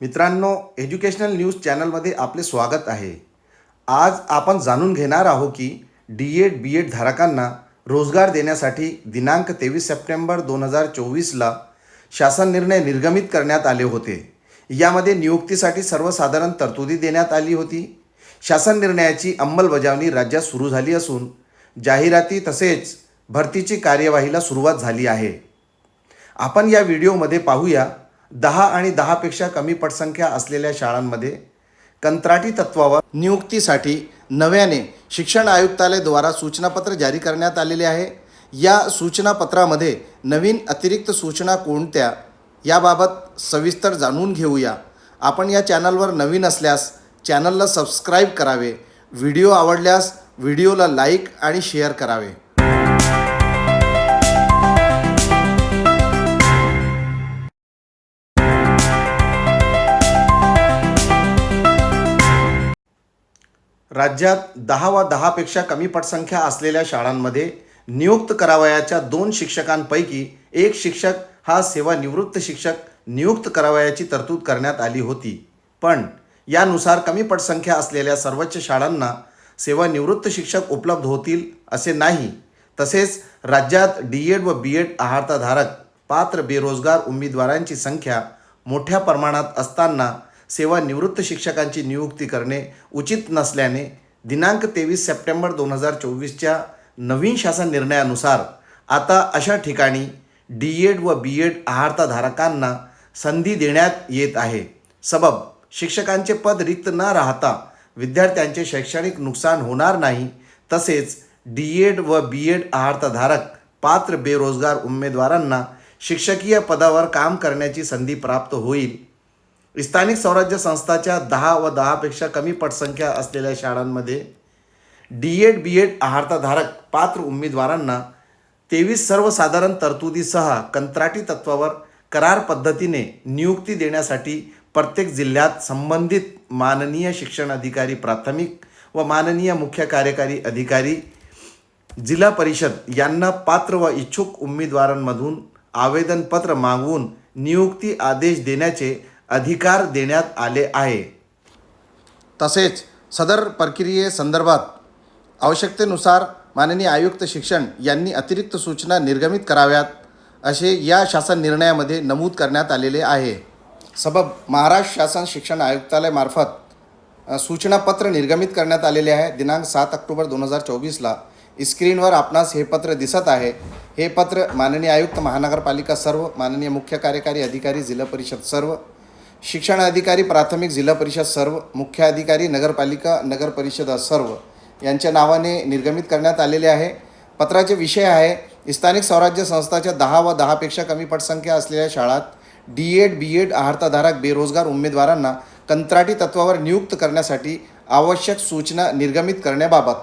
मित्रांनो educational news चॅनलमध्ये आपले स्वागत आहे. आज आपण जाणून घेणार आहोत की डी एड बी एड धारकांना रोजगार देण्यासाठी दिनांक तेवीस सप्टेंबर दोन हजार चोवीसला शासन निर्णय निर्गमित करण्यात आले होते. यामध्ये नियुक्तीसाठी सर्वसाधारण तरतुदी देण्यात आली होती. शासन निर्णयाची अंमलबजावणी राज्यात सुरू झाली असून जाहिराती तसेच भरतीची कार्यवाहीला सुरुवात झाली आहे. आपण या व्हिडिओमध्ये पाहूया दहा आणि दहापेक्षा कमी पटसंख्या असलेल्या शाळांमध्ये कंत्राटी तत्वावर नियुक्तीसाठी नव्याने शिक्षण आयुक्तालयद्वारा सूचनापत्र जारी करण्यात आलेले आहे. या सूचनापत्रामध्ये नवीन अतिरिक्त सूचना कोणत्या याबाबत सविस्तर जाणून घेऊया. आपण या चॅनलवर नवीन असल्यास चॅनलला सबस्क्राईब करावे व्हिडिओ आवडल्यास व्हिडिओला लाईक आणि शेअर करावे. राज्यात दहा व दहापेक्षा कमी पटसंख्या असलेल्या शाळांमध्ये नियुक्त करावयाच्या दोन शिक्षकांपैकी एक शिक्षक हा सेवानिवृत्त शिक्षक नियुक्त करावयाची तरतूद करण्यात आली होती. पण यानुसार कमी पटसंख्या असलेल्या सर्वोच्च शाळांना सेवानिवृत्त शिक्षक उपलब्ध होतील असे नाही. तसेच राज्यात डी एड व बी एड आहारताधारक पात्र बेरोजगार उमेदवारांची संख्या मोठ्या प्रमाणात असताना सेवानिवृत्त शिक्षकांची नियुक्ती करणे उचित नसल्याने दिनांक तेवीस सप्टेंबर दोन हजार चोवीसच्या नवीन शासन निर्णयानुसार आता अशा ठिकाणी डी एड व बी एड आहारताधारकांना संधी देण्यात येत आहे. सबब शिक्षकांचे पद रिक्त न राहता विद्यार्थ्यांचे शैक्षणिक नुकसान होणार नाही. तसेच डी एड व बी एड आहारताधारक पात्र बेरोजगार उमेदवारांना शिक्षकीय पदावर काम करण्याची संधी प्राप्त होईल. स्थानिक स्वराज्य संस्थाच्या दहा व दहापेक्षा कमी पटसंख्या असलेल्या शाळांमध्ये डी एड बी एड आहारताधारक पात्र उमेदवारांना तेवीस सर्वसाधारण तरतुदीसह कंत्राटी तत्वावर करार पद्धतीने नियुक्ती देण्यासाठी प्रत्येक जिल्ह्यात संबंधित माननीय शिक्षण अधिकारी प्राथमिक व माननीय मुख्य कार्यकारी अधिकारी जिल्हा परिषद यांना पात्र व इच्छुक उमेदवारांमधून आवेदनपत्र मागवून नियुक्ती आदेश देण्याचे अधिकार देण्यात आले आहे. तसेच सदर प्रक्रियेसंदर्भात आवश्यकतेनुसार माननीय आयुक्त शिक्षण यांनी अतिरिक्त सूचना निर्गमित कराव्यात असे या शासन निर्णयामध्ये नमूद करण्यात आलेले आहे. सबब महाराष्ट्र शासन शिक्षण आयुक्तालयामार्फत सूचनापत्र निर्गमित करण्यात आलेले आहे. दिनांक सात ऑक्टोबर दोन हजार चोवीसला स्क्रीनवर आपणास हे पत्र दिसत आहे. हे पत्र माननीय आयुक्त महानगरपालिका सर्व माननीय मुख्य कार्यकारी अधिकारी जिल्हा परिषद सर्व शिक्षण अधिकारी प्राथमिक जिल्हा परिषद सर्व मुख्य अधिकारी नगरपालिका नगर परिषद सर्व यांच्या नावाने निर्गमित करण्यात आलेले आहे. पत्राचे विषय आहे स्थानिक स्वराज्य संस्थाच्या दहा व दहापेक्षा कमी पटसंख्या असलेल्या शाळात डी एड बी एड आहारताधारक बेरोजगार उमेदवारांना कंत्राटी तत्वावर नियुक्त करण्यासाठी आवश्यक सूचना निर्गमित करण्याबाबत.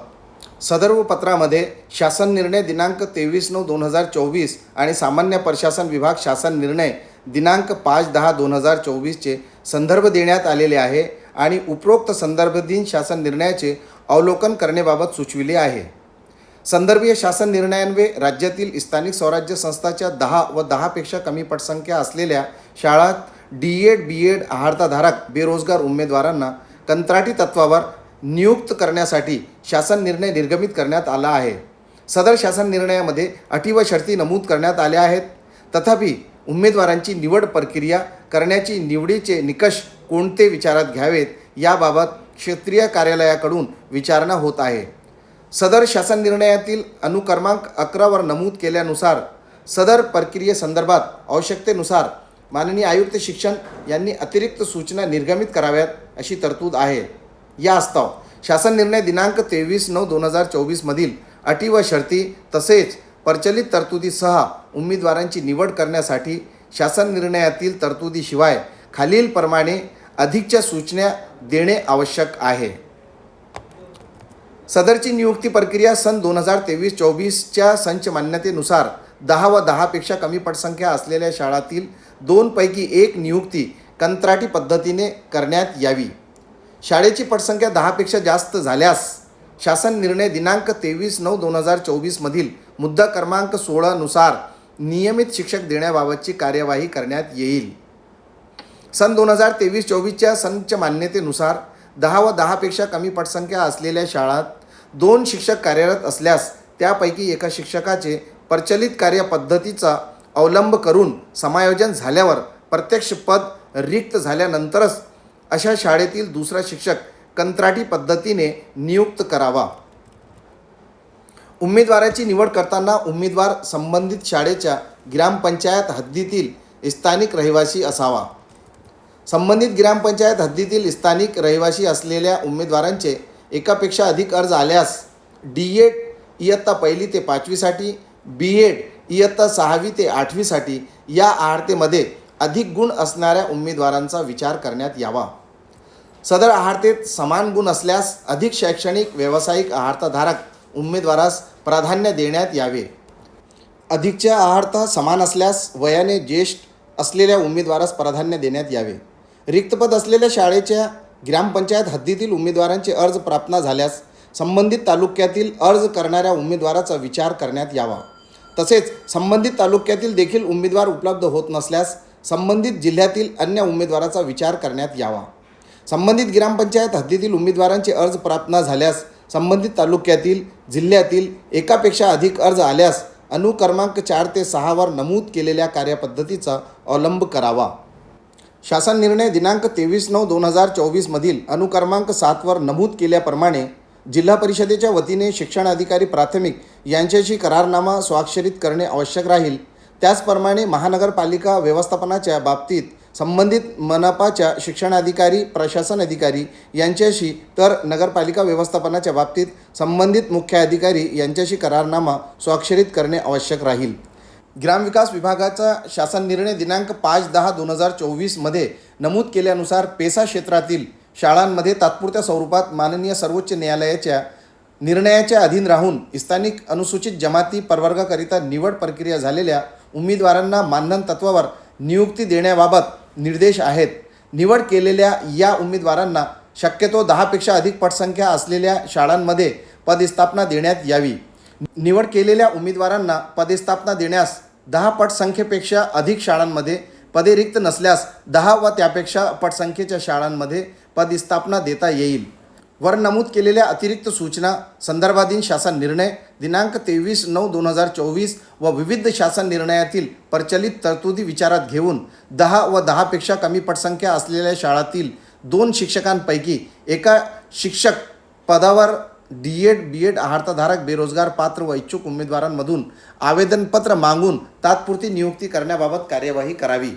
सदर्व पत्रामध्ये शासन निर्णय दिनांक तेवीस नऊ दोन हजार चोवीस आणि सामान्य प्रशासन विभाग शासन निर्णय दिनांक पाच दहा दोन हजार चोवीसचे संदर्भ देण्यात आलेले आहे आणि उपरोक्त संदर्भदिन शासन निर्णयाचे अवलोकन करण्याबाबत सुचविले आहे. संदर्भीय शासन निर्णयान्वये राज्यातील स्थानिक स्वराज्य संस्थाच्या दहा व दहापेक्षा कमी पटसंख्या असलेल्या शाळात डी एड बी एड आहारताधारक बेरोजगार उमेदवारांना कंत्राटी तत्वावर नियुक्त करण्यासाठी शासन निर्णय निर्गमित करण्यात आला आहे. सदर शासन निर्णयामध्ये अटी व शर्ती नमूद करण्यात आल्या आहेत. तथापि उमेदवारांची निवड प्रक्रिया करण्याची निवडीचे निकष कोणते विचारात घ्यावेत याबाबत क्षेत्रीय कार्यालयाकडून विचारणा होत आहे. सदर शासन निर्णयातील अनुक्रमांक अकरावर नमूद केल्यानुसार सदर प्रक्रियेसंदर्भात आवश्यकतेनुसार माननीय आयुक्त शिक्षण यांनी अतिरिक्त सूचना निर्गमित कराव्यात अशी तरतूद आहे. या आस्ताव शासन निर्णय दिनांक तेवीस नऊ दोन हजार चोवीसमधील अटी व शर्ती तसेच प्रचलित तरतुदीसह उमेदवारांची निवड करण्यासाठी शासन निर्णयातील तरतुदीशिवाय खालीलप्रमाणे अधिकच्या सूचना देणे आवश्यक आहे. सदरची नियुक्ती प्रक्रिया सन दोन हजार तेवीस चोवीसच्या संच मान्यतेनुसार दहा व दहापेक्षा कमी पटसंख्या असलेल्या शाळातील दोनपैकी एक नियुक्ती कंत्राटी पद्धतीने करण्यात यावी. शाळेची पटसंख्या दहापेक्षा जास्त झाल्यास शासन निर्णय दिनांक तेवीस नऊ दोन हजार चोवीसमधील मुद्दा क्रमांक सोळानुसार नियमित शिक्षक देण्याबाबतची कार्यवाही करण्यात येईल. सन दोन हजार तेवीस चोवीसच्या संच मान्यतेनुसार दहा व दहापेक्षा कमी पटसंख्या असलेल्या शाळात दोन शिक्षक कार्यरत असल्यास त्यापैकी एका शिक्षकाचे प्रचलित कार्यपद्धतीचा अवलंब करून समायोजन झाल्यावर प्रत्यक्ष पद रिक्त झाल्यानंतरच अशा शाळेतील दुसरा शिक्षक कंत्राटी पद्धतीने नियुक्त करावा. उमेदवाराची निवड करताना उमेदवार संबंधित शाळेच्या ग्रामपंचायत हद्दीतील स्थानिक रहिवासी असावा. संबंधित ग्रामपंचायत हद्दीतील स्थानिक रहिवासी असलेल्या उमेदवारांचे एकापेक्षा अधिक अर्ज आल्यास डी एड इयत्ता पहिली ते पाचवीसाठी बी एड इयत्ता सहावी ते आठवीसाठी या आहारतेमध्ये अधिक गुण असणाऱ्या उमेदवारांचा विचार करण्यात यावा. सदर आहारतेत समान गुण असल्यास अधिक शैक्षणिक व्यावसायिक आहारताधारक उमेदवारास प्राधान्य देण्यात यावे. अधिकच्या आहारता समान असल्यास वयाने ज्येष्ठ असलेल्या उमेदवारास प्राधान्य देण्यात यावे. रिक्तपद असलेल्या शाळेच्या ग्रामपंचायत हद्दीतील उमेदवारांचे अर्ज प्राप्त झाल्यास संबंधित तालुक्यातील अर्ज करणाऱ्या उमेदवाराचा विचार करण्यात यावा. तसेच संबंधित तालुक्यातील देखील उमेदवार उपलब्ध होत नसल्यास संबंधित जिल्ह्यातील अन्य उमेदवाराचा विचार करण्यात यावा. संबंधित ग्रामपंचायत हद्दीतील उमेदवारांचे अर्ज प्राप्त न झाल्यास संबंधित तालुक्यातील जिल्ह्यातील एकापेक्षा अधिक अर्ज आल्यास अनुक्रमांक चार ते सहावर नमूद केलेल्या कार्यपद्धतीचा अवलंब करावा. शासन निर्णय दिनांक तेवीस नऊ दोन हजार चोवीसमधील अनुक्रमांक सातवर नमूद केल्याप्रमाणे जिल्हा परिषदेच्या वतीने शिक्षण अधिकारी प्राथमिक यांच्याशी करारनामा स्वाक्षरित करणे आवश्यक राहील. त्याचप्रमाणे महानगरपालिका व्यवस्थापनाच्या बाबतीत संबंधित मनपाच्या शिक्षणाधिकारी प्रशासन अधिकारी यांच्याशी तर नगरपालिका व्यवस्थापनाच्या बाबतीत संबंधित मुख्य अधिकारी यांच्याशी करारनामा स्वाक्षरित करणे आवश्यक राहील. ग्रामविकास विभागाचा शासन निर्णय दिनांक पाच दहा दोन हजार चोवीसमध्ये नमूद केल्यानुसार पेसा क्षेत्रातील शाळांमध्ये तात्पुरत्या स्वरूपात माननीय सर्वोच्च न्यायालयाच्या निर्णयाच्या अधीन राहून स्थानिक अनुसूचित जमाती प्रवर्गाकरिता निवड प्रक्रिया झालेल्या उमेदवारांना मानधन तत्वावर नियुक्ती देण्याबाबत निर्देश आहेत. निवड केलेल्या या उमेदवारांना शक्यतो दहापेक्षा अधिक पटसंख्या असलेल्या शाळांमध्ये पदस्थापना देण्यात यावी. निवड केलेल्या उमेदवारांना पदस्थापना देण्यास दहा पटसंख्येपेक्षा अधिक शाळांमध्ये पदे रिक्त नसल्यास दहा व त्यापेक्षा पटसंख्येच्या शाळांमध्ये पदस्थापना देता येईल. वर नमूद केलेल्या अतिरिक्त सूचना संदर्भाधीन शासन निर्णय दिनांक तेवीस नऊ दोन हजार चोवीस व विविध शासन निर्णयातील प्रचलित तरतुदी विचारात घेऊन दहा व दहापेक्षा कमी पटसंख्या असलेल्या शाळातील दोन शिक्षकांपैकी एका शिक्षक पदावर डी एड बी एड आहारताधारक बेरोजगार पात्र व इच्छुक उमेदवारांमधून आवेदनपत्र मागून तात्पुरती नियुक्ती करण्याबाबत कार्यवाही करावी.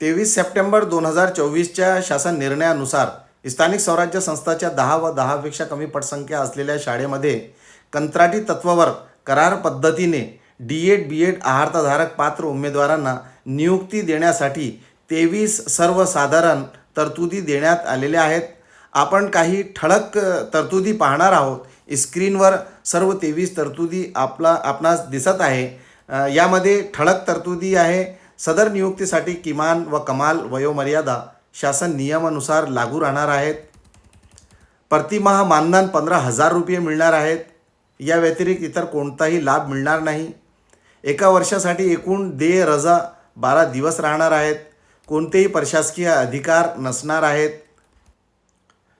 तेवीस सप्टेंबर दोन हजार चोवीसच्या शासन निर्णयानुसार स्थानिक स्वराज्य संस्थाच्या दहा व दहापेक्षा कमी पटसंख्या असलेल्या शाळेमध्ये कंत्राटी तत्वावर करार पद्धतीने डी एड बी एड आहारताधारक पात्र उमेदवारांना नियुक्ती देण्यासाठी तेवीस सर्वसाधारण तरतुदी देण्यात आलेल्या आहेत. आपण काही ठळक तरतुदी पाहणार आहोत. स्क्रीनवर सर्व तेवीस तरतुदी आपला आपणास दिसत आहे. यामध्ये ठळक तरतुदी आहे. सदर नियुक्तीसाठी किमान व कमाल वयोमर्यादा शासन नियमानुसार लागू राहणार आहेत. प्रतिमहा मानधन पंधरा हजार रुपये मिळणार आहेत. या व्यतिरिक्त इतर कोणताही लाभ मिळणार नाही. एका वर्षासाठी एकूण देय रजा बारा दिवस राहणार आहेत. कोणतेही प्रशासकीय अधिकार नसणार आहेत.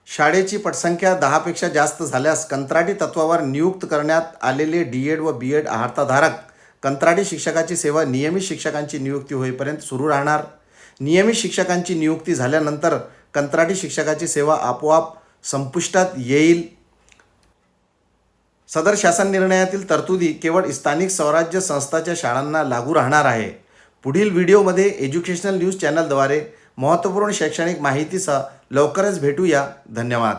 शाळेची पटसंख्या दहापेक्षा जास्त झाल्यास कंत्राटी तत्वावर नियुक्त करण्यात आलेले डी एड व बी एड आहारताधारक कंत्राटी शिक्षकाची सेवा नियमित शिक्षकांची नियुक्ती होईपर्यंत सुरू राहणार. नियमित शिक्षकांची नियुक्ती झाल्यानंतर कंत्राटी शिक्षकाची सेवा आपोआप संपुष्टात येईल. सदर शासन निर्णयातील तरतुदी केवळ स्थानिक स्वराज्य संस्थाच्या शाळांना लागू राहणार आहे. पुढील व्हिडिओमध्ये एज्युकेशनल न्यूज चॅनलद्वारे महत्त्वपूर्ण शैक्षणिक माहितीसह लवकरच भेटूया. धन्यवाद.